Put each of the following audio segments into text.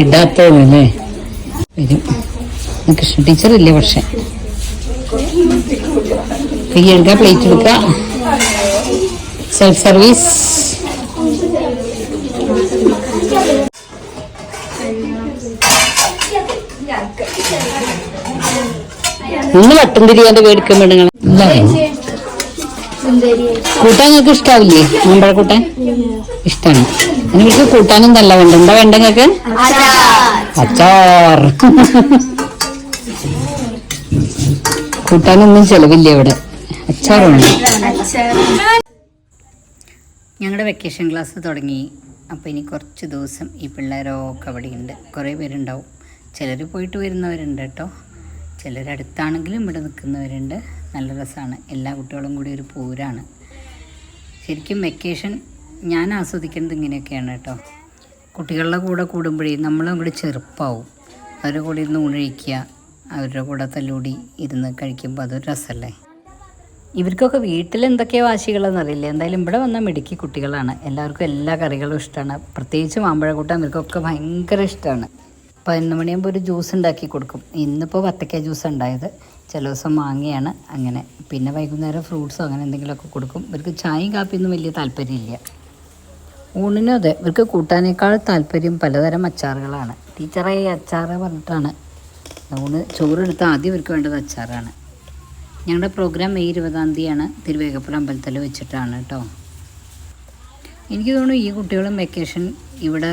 ഇടാത്തല്ലേ വരും. കൃഷ്ണ ടീച്ചർ ഇല്ലേ പക്ഷെ. കൈ എടുക്കുക പ്ലേറ്റ് എടുക്ക. സെൽഫ് സർവീസ് ഇന്ന് വട്ടം തിരിയാണ്ട് മേടിക്കാൻ വേണ്ടങ്ങൾ കൂട്ടാൻ നിങ്ങൾക്ക് ഇഷ്ടാവില്ലേ? മാമ്പഴ കൂട്ടാൻ? ഇഷ്ടാണ്. നിങ്ങൾക്ക് കൂട്ടാനും നല്ല വേണ്ട. എന്താ വേണ്ട നിങ്ങൾക്ക്? അച്ചാർ. കൂട്ടാനൊന്നും ചെലവില്ല ഇവിടെ. അച്ചാറുണ്ട്. ഞങ്ങളുടെ വെക്കേഷൻ ക്ലാസ് തുടങ്ങി. അപ്പോൾ ഇനി കുറച്ച് ദിവസം ഈ പിള്ളേരൊക്കെ അവിടെ ഉണ്ട് കുറേ പേരുണ്ടാവും. ചിലർ പോയിട്ട് വരുന്നവരുണ്ട് കേട്ടോ. ചിലർ അടുത്താണെങ്കിലും ഇവിടെ നിൽക്കുന്നവരുണ്ട്. നല്ല രസമാണ്. എല്ലാ കുട്ടികളും കൂടി ഒരു പൂരാണ്. ശരിക്കും വെക്കേഷൻ ഞാൻ ആസ്വദിക്കുന്നത് ഇങ്ങനെയൊക്കെയാണ് കേട്ടോ. കുട്ടികളുടെ കൂടെ കൂടുമ്പോഴേ നമ്മളും കൂടി ചെറുപ്പാവും. അവരുടെ കൂടെ ഇരുന്ന് ഉണഴിക്കുക അവരുടെ കൂടെ തല്ലൂടി ഇരുന്ന് കഴിക്കുമ്പോൾ അതൊരു രസമല്ലേ? ഇവർക്കൊക്കെ വീട്ടിൽ എന്തൊക്കെയോ വാശികളെന്ന് അറിയില്ല. എന്തായാലും ഇവിടെ വന്ന മിടുക്കി കുട്ടികളാണ്. എല്ലാവർക്കും എല്ലാ കറികളും ഇഷ്ടമാണ്. പ്രത്യേകിച്ച് മാമ്പഴക്കൂട്ടം ഇവർക്കൊക്കെ ഭയങ്കര ഇഷ്ടമാണ്. പതിനൊന്ന് മണിയാകുമ്പോൾ ഒരു ജ്യൂസ് ഉണ്ടാക്കി കൊടുക്കും. ഇന്നിപ്പോൾ വത്തക്ക ജ്യൂസ് ഉണ്ടായത്. ചില ദിവസം മാങ്ങയാണ്. അങ്ങനെ പിന്നെ വൈകുന്നേരം ഫ്രൂട്ട്സോ അങ്ങനെ എന്തെങ്കിലുമൊക്കെ കൊടുക്കും. ഇവർക്ക് ചായയും കാപ്പിയൊന്നും വലിയ താല്പര്യമില്ല. ഊണിനും അതെ ഇവർക്ക് കൂട്ടാനേക്കാൾ താല്പര്യം പലതരം അച്ചാറുകളാണ്. ടീച്ചറെ അച്ചാർ പറഞ്ഞിട്ടാണ്. ഊണ് ചോറെടുത്ത് ആദ്യം ഇവർക്ക് വേണ്ടത് അച്ചാറാണ്. ഞങ്ങളുടെ പ്രോഗ്രാം മെയ് ഇരുപതാം തീയതിയാണ്. തിരുവേഗപ്പുറം അമ്പലത്തിൽ വെച്ചിട്ടാണ് കേട്ടോ എനിക്ക് തോന്നുന്നു ഈ കുട്ടികളും വെക്കേഷൻ ഇവിടെ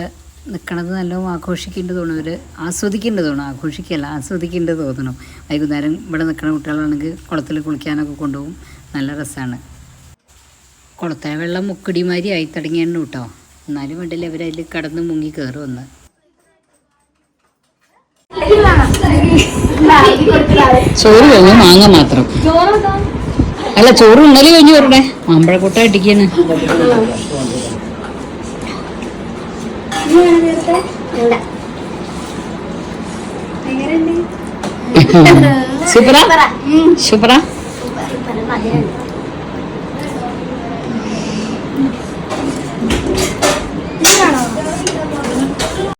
നിൽക്കണത് നല്ലോണം ആഘോഷിക്കേണ്ടത് തോന്നും. അവർ ആസ്വദിക്കേണ്ടത് തോന്നും. ആഘോഷിക്കല്ല ആസ്വദിക്കേണ്ടത് തോന്നണം. വൈകുന്നേരം ഇവിടെ നിൽക്കുന്ന കുട്ടികളാണെങ്കിൽ കുളത്തിൽ കുളിക്കാനൊക്കെ കൊണ്ടുപോകും. നല്ല രസമാണ് കുളത്തെ വെള്ളം മുക്കടിമാരി ആയി തുടങ്ങിയാണ് കേട്ടോ. എന്നാലും വേണ്ടില്ല അവരതിൽ കടന്ന് മുങ്ങി കയറുമെന്ന് ചോറ് കഴിഞ്ഞു മാങ്ങ മാത്രം. അല്ല ചോറ് ഉണ്ണൽ കഴിഞ്ഞു വരട്ടെ മാമ്പഴക്കൂട്ട ഇട്ടിക്കാണ് സൂപ്പറാ. സൂപ്പറാ